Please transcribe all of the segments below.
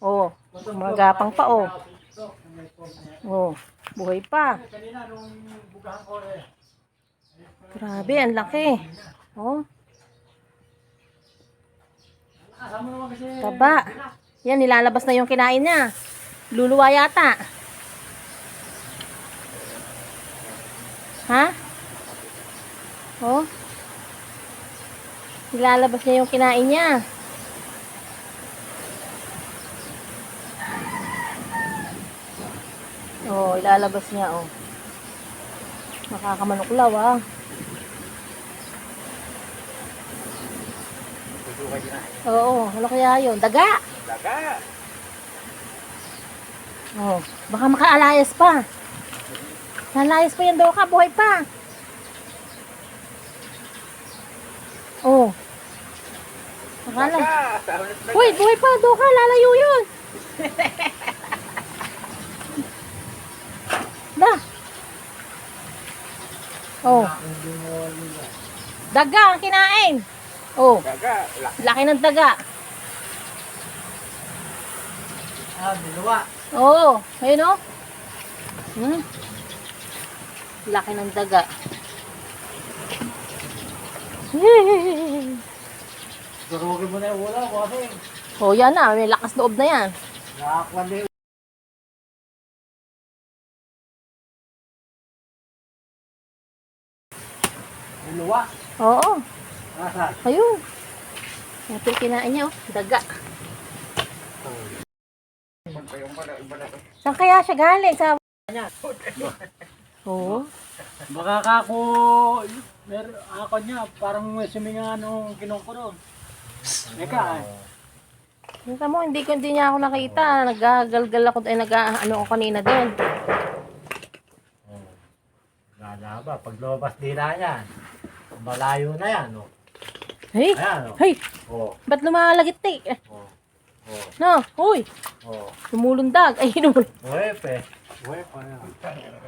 Oh, magapang pa oh. Oh, buhay pa. Grabe, ang laki. Oh, taba. Yan, nilalabas na yung kinain niya. Luluwa yata. Ha? Oh. Nilalabas niya yung kinain niya. Oh, ilalabas niya, oh. Nakakamanuklaw, ah. Oo, ano kaya yun? Daga! Daga. Oh, baka makaalayas pa. Nalayas pa yan daw ka, buhay pa. Oh. Akala. Uy, buhay pa, daw ka, lalayo yun. Oh, daga ang kinain. Oh, Daga. Laki. laki ng daga. Ah, dalawa. Oo, ayun oh. Hmm. Laki ng daga. Durugin mo na yung ulam ko kasi. oh, yan na. May lakas loob na yan. Nakakuha Dalawa. Oo. Asa? Ayun. Ito kinain niya, oh. Daga. Saan kaya siya galing? Sa... Oo. Baka ka ako, mer ako niya, parang may suminga nung doon. Eka, eh. Kita mo, hindi, ko, hindi niya ako nakita. Nagagalgal ako, eh, nag ano ako kanina din. Gala ba, pag lumabas din na yan, malayo na yan, oh. Hey! Ayan, oh. Hey! Oh, Ba't lumalagit eh? oh, oh, No, huy! oh. Lumulundag. Ay, lumul Wepe. Wepe na.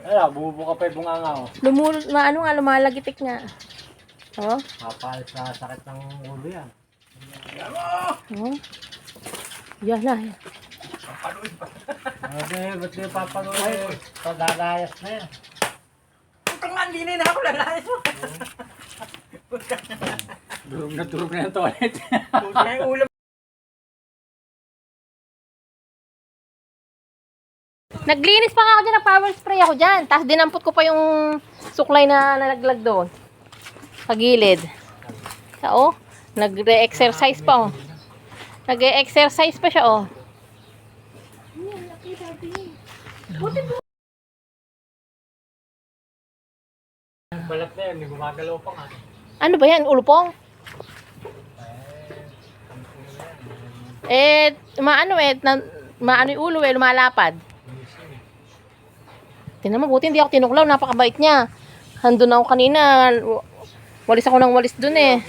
Ayan, bubuka pa yung bunganga, oh. lumul ma ano nga, lumalagitik nga. Oh, Kapal sa sakit ng ulo yan. oh. Yan na. yan. Sabi, ba't di papanood? Pagagayas na yan. Durog na durog na yung toilet. Naglinis pa nga ako dyan, nag-power spray ako dyan. Tapos dinampot ko pa yung suklay na nalaglag doon. Sa gilid. Sa oh, nagre-exercise pa oh. Nag-exercise pa siya oh. Balat na yan, gumagalaw pa nga. Ano ba yan? Ulupong? Eh, maano eh, na, maano yung ulo eh, lumalapad. Tingnan mo, buti hindi ako tinuklaw, napakabait niya. Handun ako kanina, walis ako ng walis dun eh.